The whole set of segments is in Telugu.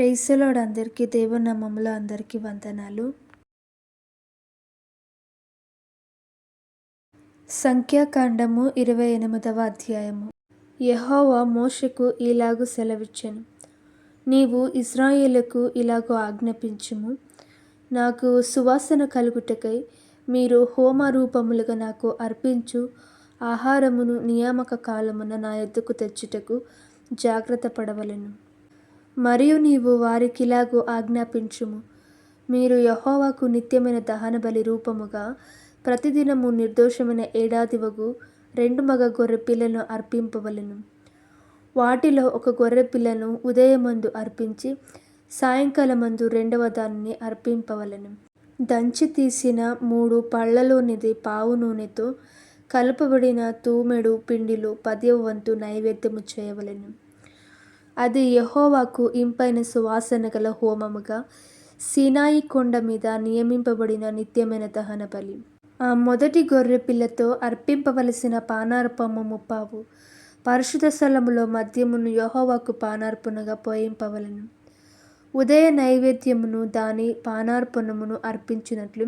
ప్రైసలోడ్ అందరికీ దేవనామంలో అందరికీ వందనాలు. సంఖ్యాకాండము ఇరవై ఎనిమిదవ అధ్యాయము. యహోవా మోషకు ఇలాగు సెలవిచ్చెను. నీవు ఇస్రాయేలకు ఇలాగూ ఆజ్ఞాపించుము. నాకు సువాసన కలుగుటకై మీరు హోమ రూపములుగా నాకు అర్పించు ఆహారమును నియామక కాలమున నా ఎద్దుకు తెచ్చుటకు జాగ్రత్త పడవలెను. మరియు నీవు వారికిలాగూ ఆజ్ఞాపించుము. మీరు యహోవాకు నిత్యమైన దహన బలి రూపముగా ప్రతిదినము నిర్దోషమైన ఏడాదివగు రెండు మగ గొర్రె పిల్లను అర్పింపవలెను. వాటిలో ఒక గొర్రె పిల్లను ఉదయమందు అర్పించి సాయంకాలమందు రెండవ దానిని అర్పింపవలెను. దంచి తీసిన మూడు పళ్ళలోనిది పావు నూనెతో కలపబడిన తూమెడు పిండిలో పదవ వంతు నైవేద్యము చేయవలెను. అది యహోవాకు ఇంపైన సువాసన గల హోమముగా సీనాయి కొండ మీద నియమింపబడిన నిత్యమైన దహన బలి. ఆ మొదటి గొర్రె పిల్లతో అర్పింపవలసిన పానార్పము ముప్పావు. పరిశుధ స్థలములో మద్యమును యహోవాకు పానార్పణగా పోయింపవలను. ఉదయ నైవేద్యమును దాని పానార్పణమును అర్పించినట్లు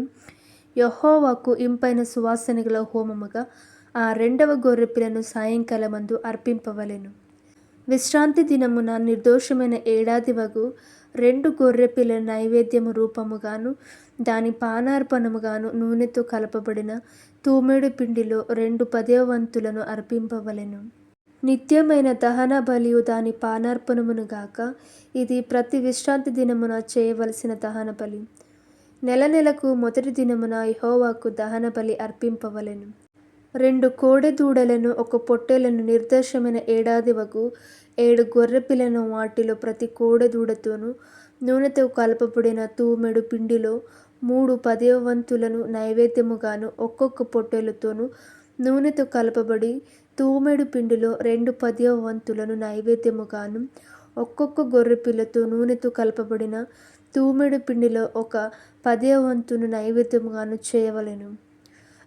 యహోవాకు ఇంపైన సువాసన గల హోమముగా ఆ రెండవ గొర్రెపిల్లను సాయంకాలమందు అర్పింపవలెను. విశ్రాంతి దినమున నిర్దోషమైన ఏడాది వగు రెండు గొర్రెపిల్ల నైవేద్యము రూపముగాను దాని పానార్పణముగాను నూనెతో కలపబడిన తూమెడు పిండిలో రెండు పదేవంతులను అర్పింపవలెను. నిత్యమైన దహన బలియు దాని పానార్పణమును గాక ఇది ప్రతి విశ్రాంతి దినమున చేయవలసిన దహన బలి. నెల నెలకు మొదటి దినమున యహోవాకు దహన బలి అర్పింపవలెను. రెండు కోడెదూడలను ఒక పొట్టేలను నిర్దేశమైన ఏడాది వగు ఏడు గొర్రెపిల్లను వాటిలో ప్రతి కోడెదూడతోనూ నూనెతో కలపబడిన తూమెడు పిండిలో మూడు పదవ వంతులను నైవేద్యముగాను ఒక్కొక్క పొట్టేలతోనూ నూనెతో కలపబడి తూమెడు పిండిలో రెండు పదవ వంతులను నైవేద్యముగాను ఒక్కొక్క గొర్రెపిల్లతో నూనెతో కలపబడిన తూమెడు పిండిలో ఒక పదవ వంతును నైవేద్యముగాను చేయవలెను.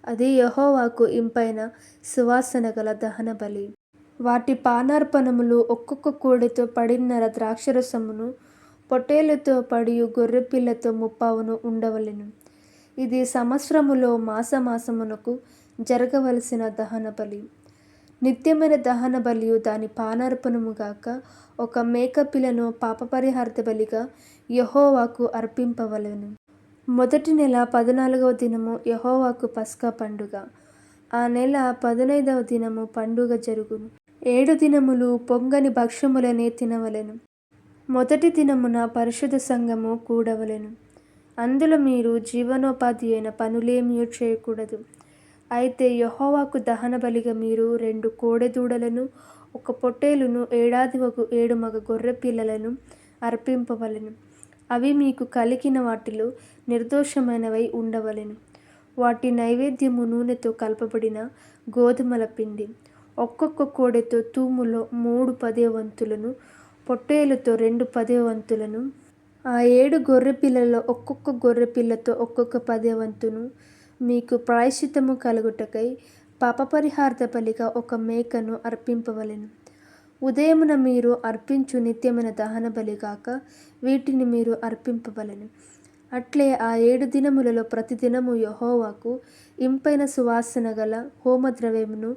అది యహోవాకు ఇంపైన సువాసన గల దహన బలి. వాటి పానార్పణములు ఒక్కొక్క కోడితో పడిన్నర ద్రాక్షరసమును పొట్టేలతో పడియు గొర్రెపిల్లతో ముప్పావును ఉండవలెను. ఇది సంవత్సరములో మాసమాసమునకు జరగవలసిన దహన బలి. నిత్యమైన దహన బలియు దాని పానార్పణము గాక ఒక మేకపిల్లను పాపపరిహార్థ బలిగా యహోవాకు అర్పింపవలెను. మొదటి నెల పద్నాలుగవ దినము యహోవాకు పస్కా పండుగ. ఆ నెల పదునైదవ దినము పండుగ జరుగును. ఏడు దినములు పొంగని భక్ష్యములనే తినవలెను మొదటి దినమున పరిశుద్ధ సంఘము కూడవలెను. అందులో మీరు జీవనోపాధి అయిన పనులేమీ చేయకూడదు. అయితే యహోవాకు దహన బలిగా మీరు రెండు కోడెదూడలను ఒక పొట్టేలును ఏడాది ఒక ఏడు మగ గొర్రె పిల్లలను అర్పింపవలెను. అవి మీకు కలిగిన వాటిలో నిర్దోషమైనవై ఉండవలెను. వాటి నైవేద్యము నూనెతో కలపబడిన గోధుమల పిండి ఒక్కొక్క కోడెతో తూములో మూడు పదే వంతులను పొట్టేలతో రెండు పదే వంతులను ఆ ఏడు గొర్రెపిల్లలో ఒక్కొక్క గొర్రె పిల్లతో ఒక్కొక్క పదే వంతును మీకు ప్రాయశ్చితము కలుగుటకై పాపపరిహార్థ బలిగా ఒక మేకను అర్పింపవలెను. ఉదయమున మీరు అర్పించు నిత్యమైన దహన బలిగాక వీటిని మీరు అర్పింపవలెను. అట్లే ఆ ఏడు దినములలో ప్రతిదినము యహోవాకు ఇంపైన సువాసన గల హోమద్రవ్యమును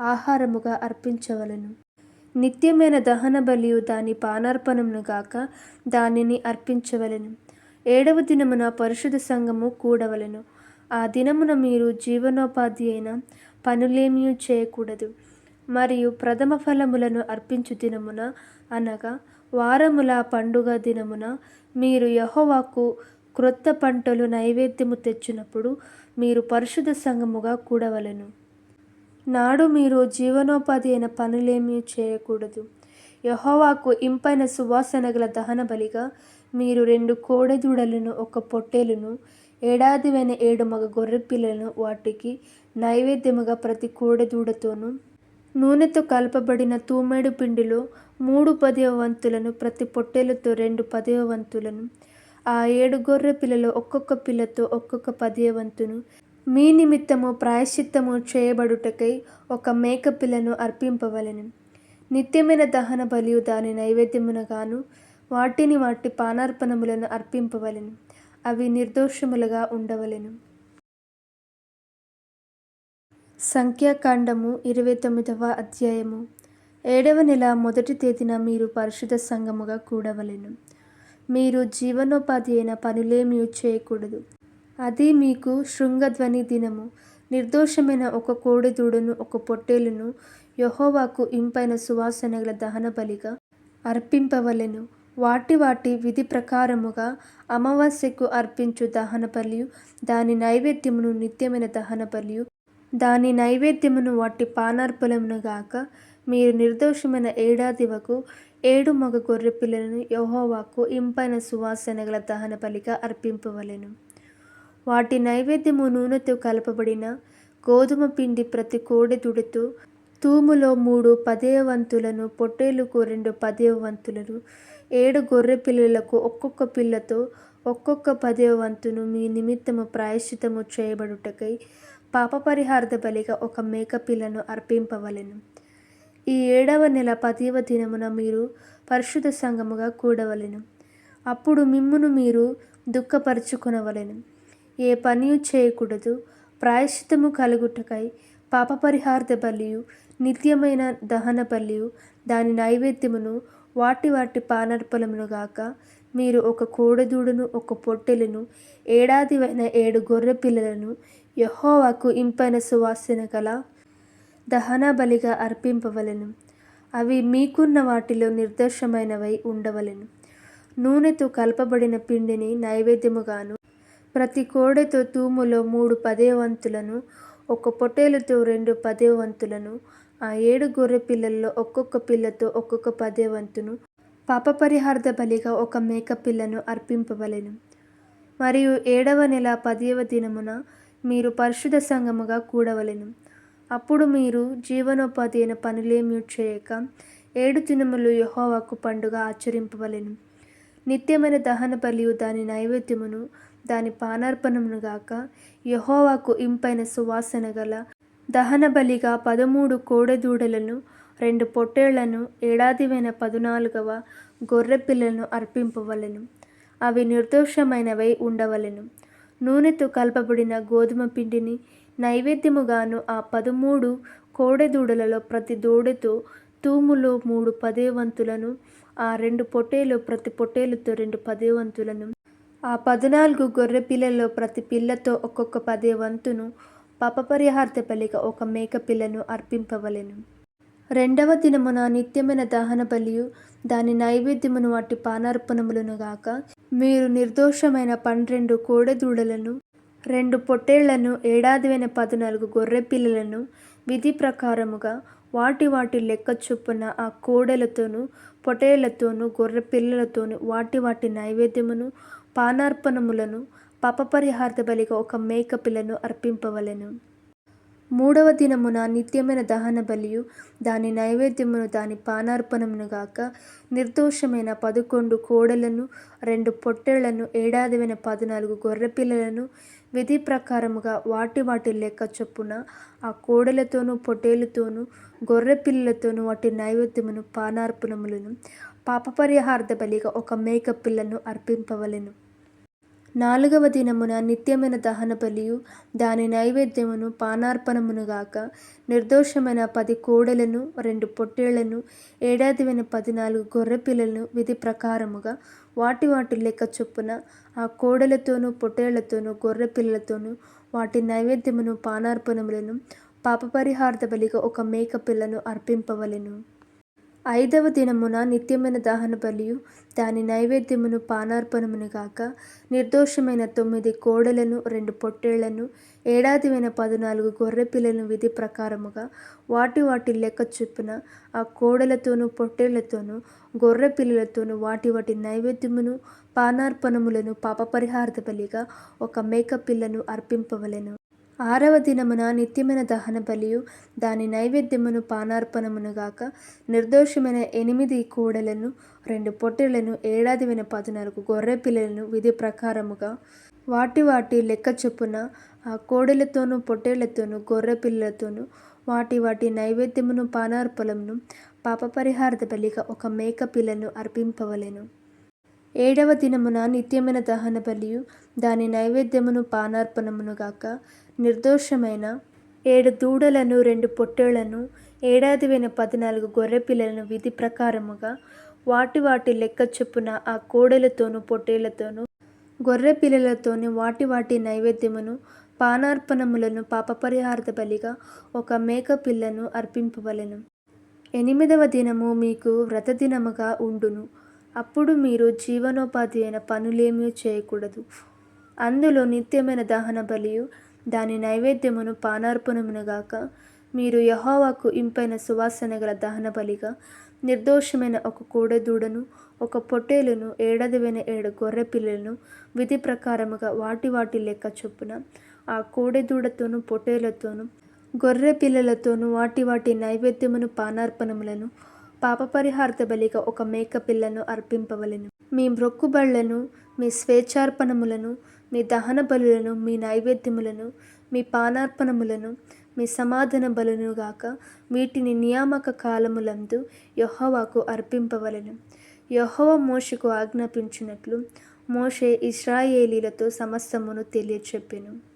ఆహారముగా అర్పించవలను. నిత్యమైన దహన బలియు దాని పానార్పణమును గాక దానిని అర్పించవలెను. ఏడవ దినమున పరిశుద్ధ సంఘము కూడవలెను. ఆ దినమున మీరు జీవనోపాధి అయిన పనులేమీ చేయకూడదు. మరియు ప్రథమ ఫలములను అర్పించు దినమున అనగా వారముల పండుగ దినమున మీరు యహోవాకు క్రొత్త పంటలు నైవేద్యము తెచ్చినప్పుడు మీరు పరిశుద్ధ సంఘముగా కూడవలెను. నాడు మీరు జీవనోపాధి అయిన పనులేమీ చేయకూడదు. యహోవాకు ఇంపైన సువాసన గల దహన బలిగా మీరు రెండు కోడెదూడలను ఒక పొట్టేలును ఏడాదివైన ఏడు మగ గొర్రె పిల్లలను వాటికి నైవేద్యముగా ప్రతి కోడెదూడతోనూ నూనెతో కలపబడిన తూమెడు పిండిలో మూడు పదవ వంతులను ప్రతి పొట్టేలతో రెండు పదవ వంతులను ఆ ఏడు గొర్రె పిల్లలో ఒక్కొక్క పిల్లతో ఒక్కొక్క పదవ వంతును. మీ నిమిత్తము ప్రాయశ్చిత్తము చేయబడుటకై ఒక మేక పిల్లను అర్పింపవలెను. నిత్యమైన దహన బలియు దాని నైవేద్యమునగాను వాటిని వాటి పానార్పణములను అర్పింపవలెను. అవి నిర్దోషములుగా ఉండవలెను. సంఖ్యాకాండము ఇరవై తొమ్మిదవ అధ్యాయము. ఏడవ నెల మొదటి తేదీన మీరు పరిశుద్ధ సంఘముగా కూడవలెను. మీరు జీవనోపాధి అయిన పనులేమీ చేయకూడదు. అది మీకు శృంగధ్వని దినము. నిర్దోషమైన ఒక కోడెదూడను ఒక పొట్టేలును యహోవాకు ఇంపైన సువాసనగల దహన బలిగా అర్పింపవలెను. వాటి వాటి విధి ప్రకారముగా అమావాస్యకు అర్పించు దహన బలియు దాని నైవేద్యమును నిత్యమైన దహన బలియు దాని నైవేద్యమును వాటి పానార్పులమును గాక మీరు నిర్దోషమైన ఏడాదివకు ఏడు మగ గొర్రె పిల్లలను యహోవాకు ఇంపైన సువాసన గల దహన బలిగా అర్పింపవలెను. వాటి నైవేద్యము నూనెతో కలపబడిన గోధుమ పిండి ప్రతి కోడెదుడుతూ తూములో మూడు పదేవ వంతులను పొట్టేలుకు రెండు పదేవ వంతులను ఏడు గొర్రె పిల్లలకు ఒక్కొక్క పిల్లతో ఒక్కొక్క పదేవ వంతును మీ నిమిత్తము ప్రాయశ్చితము చేయబడుటకై పాప పాపపరిహార్థ బలిగా ఒక మేకపిల్లను అర్పింపవలెను. ఈ ఏడవ నెల పదివ దినమున మీరు పరిశుద్ధ సంఘముగా కూడవలెను. అప్పుడు మిమ్మును మీరు దుఃఖపరుచుకునవలెను. ఏ పనియు చేయకూడదు. ప్రాయశ్చితము కలుగుటకై పాప పాపపరిహార్థ బలియు నిత్యమైన దహన బలియు దాని నైవేద్యమును వాటి వాటి పానర్పలమును గాక మీరు ఒక కోడెదూడను ఒక పొట్టెలను ఏడాదివైన ఏడు గొర్రె పిల్లలను యహోవాకు ఇంపైన సువాసన గల దహన బలిగా అర్పింపవలెను. అవి మీకున్న వాటిలో నిర్దోషమైనవై ఉండవలెను. నూనెతో కలపబడిన పిండిని నైవేద్యముగాను ప్రతి కోడెతో తూములో మూడు పదేవంతులను ఒక పొట్టేలుతో రెండు పదేవంతులను ఆ ఏడు గొర్రె పిల్లల్లో ఒక్కొక్క పిల్లతో ఒక్కొక్క పదేవంతును పాపపరిహార్థ బలిగా ఒక మేక పిల్లను అర్పింపవలెను. మరియు ఏడవ నెల పదవ దినమున మీరు పరిశుద్ధ సంఘముగా కూడవలెను. అప్పుడు మీరు జీవనోపాధి అయిన పనులేమీ చేయక ఏడు దినములు యహోవాకు పండుగ ఆచరింపవలెను. నిత్యమైన దహన బలియు దాని నైవేద్యమును దాని పానార్పణమును గాక యహోవాకు ఇంపైన సువాసన గల దహన బలిగా పదమూడు కోడెదూడలను రెండు పొట్టేళ్ళను ఏడాదివైన పదునాలుగవ గొర్రె పిల్లలను అర్పింపవలెను. అవి నిర్దోషమైనవై ఉండవలెను. నూనెతో కలపబడిన గోధుమ పిండిని నైవేద్యముగాను ఆ పదమూడు కోడెదూడలలో ప్రతి దూడతో తూములో మూడు పదేవంతులను ఆ రెండు పొట్టేలు ప్రతి పొట్టేలుతో రెండు పదేవంతులను ఆ పద్నాలుగు గొర్రె పిల్లల్లో ప్రతి పిల్లతో ఒక్కొక్క పదేవంతును పాపపరిహార్త పలిక బలిగా ఒక మేక పిల్లను అర్పింపవలెను. రెండవ దినమున నిత్యమైన దహన బలియు దాని నైవేద్యమును వాటి పానార్పణములను గాక మీరు నిర్దోషమైన పన్నెండు కోడెదూడలను రెండు పొట్టేళ్ళను ఏడాదివైన పద్నాలుగు గొర్రె పిల్లలను విధి ప్రకారముగా వాటి వాటి లెక్క చొప్పున ఆ కోడెలతోనూ పొటేళ్ళతోనూ గొర్రె పిల్లలతోనూ వాటి వాటి నైవేద్యమును పానార్పణములను పాపపరిహార్థ బలిగా ఒక మేక పిల్లను అర్పింపవలెను. మూడవ దినమున నిత్యమైన దహన బలియు దాని నైవేద్యమును దాని పానార్పణమును గాక నిర్దోషమైన పదకొండు కోడలను రెండు పొట్టెళ్ళను ఏడాదివైన పద్నాలుగు గొర్రెపిల్లలను విధి ప్రకారముగా వాటి వాటి లెక్క చొప్పున ఆ కోడలతోనూ పొట్టేలుతోనూ గొర్రె పిల్లలతోనూ వాటి నైవేద్యమును పానార్పణములను పాపపరిహార్థ బలిగా ఒక మేక పిల్లను అర్పింపవలెను. నాలుగవ దినమున నిత్యమైన దహన బలియు దాని నైవేద్యమును పానార్పణమునుగాక నిర్దోషమైన పది కోడెలను రెండు పొట్టేళ్ళను ఏడాదివైన పద్నాలుగు గొర్రె పిల్లలను విధి ప్రకారముగా వాటి వాటి లెక్క చొప్పున ఆ కోడలతోనూ పొట్టేళ్ళతోనూ గొర్రె పిల్లలతోనూ వాటి నైవేద్యమును పానార్పణములను పాపపరిహార్థ బలిగా ఒక మేక పిల్లను అర్పింపవలెను. ఐదవ దినమున నిత్యమైన దహన బలియు దాని నైవేద్యమును పానార్పణమును గాక నిర్దోషమైన తొమ్మిది కోడలను రెండు పొట్టేళ్ళను ఏడాదివైన పద్నాలుగు గొర్రె పిల్లలను విధి ప్రకారముగా వాటి వాటి లెక్క చొప్పున ఆ కోడలతోనూ పొట్టేళ్ళతోనూ గొర్రె పిల్లలతోనూ వాటి వాటి నైవేద్యమును పానార్పణములను పాపపరిహార్థ బలిగా ఒక మేక పిల్లను అర్పింపవలెను. ఆరవ దినమున నిత్యమైన దహన బలియు దాని నైవేద్యమును పానార్పణమునుగాక నిర్దోషమైన ఎనిమిది కోడలను రెండు పొట్టెలను ఏడాదివైన పద్నాలుగు గొర్రె పిల్లలను విధి ప్రకారముగా వాటి వాటి లెక్క చొప్పున ఆ కోడెలతోనూ పొట్టేళ్ళతోనూ గొర్రె పిల్లలతోనూ వాటి వాటి నైవేద్యమును పానార్పణమును పాపపరిహార్థ బలిగా ఒక మేక పిల్లను అర్పింపవలెను. ఏడవ దినమున నిత్యమైన దహన బలియు దాని నైవేద్యమును పానార్పణమును గాక నిర్దోషమైన ఏడు దూడలను రెండు పొట్టేళ్ళను ఏడాదివైన పద్నాలుగు గొర్రెపిల్లలను విధి ప్రకారముగా వాటి వాటి లెక్క చొప్పున ఆ కోడెలతోనూ పొట్టేళ్ళతోనూ గొర్రె పిల్లలతోనూ వాటి వాటి నైవేద్యమును పానార్పణములను పాపపరిహార్థ బలిగా ఒక మేక పిల్లను అర్పింపవలెను. ఎనిమిదవ దినము మీకు వ్రతదినముగా ఉండును. అప్పుడు మీరు జీవనోపాధి అయిన పనులేమీ చేయకూడదు. అందులో నిత్యమైన దహన బలియు దాని నైవేద్యమును పానార్పణమునుగాక మీరు యహోవాకు ఇంపైన సువాసన గల దహన బలిగా నిర్దోషమైన ఒక కోడెదూడను ఒక పొట్టేలును ఏడాదివైన ఏడు గొర్రె పిల్లలను విధి ప్రకారముగా వాటి వాటి లెక్క చొప్పున ఆ కోడెదూడతోనూ పొట్టేలతోనూ గొర్రె పిల్లలతోనూ వాటి వాటి నైవేద్యమును పానార్పణములను పాపపరిహార్త బలిగా ఒక మేక పిల్లను అర్పింపవలెను. మీ మ్రొక్కుబళ్ళను మీ స్వేచ్ఛార్పణములను మీ దహన బలులను మీ నైవేద్యములను మీ పానార్పణములను మీ సమాధాన బలును గాక వీటిని నియామక కాలములందు యెహోవాకు అర్పింపవలెను. యెహోవా మోషకు ఆజ్ఞాపించినట్లు మోషే ఇస్రాయేలీలతో సమస్తమును తెలియచెప్పెను.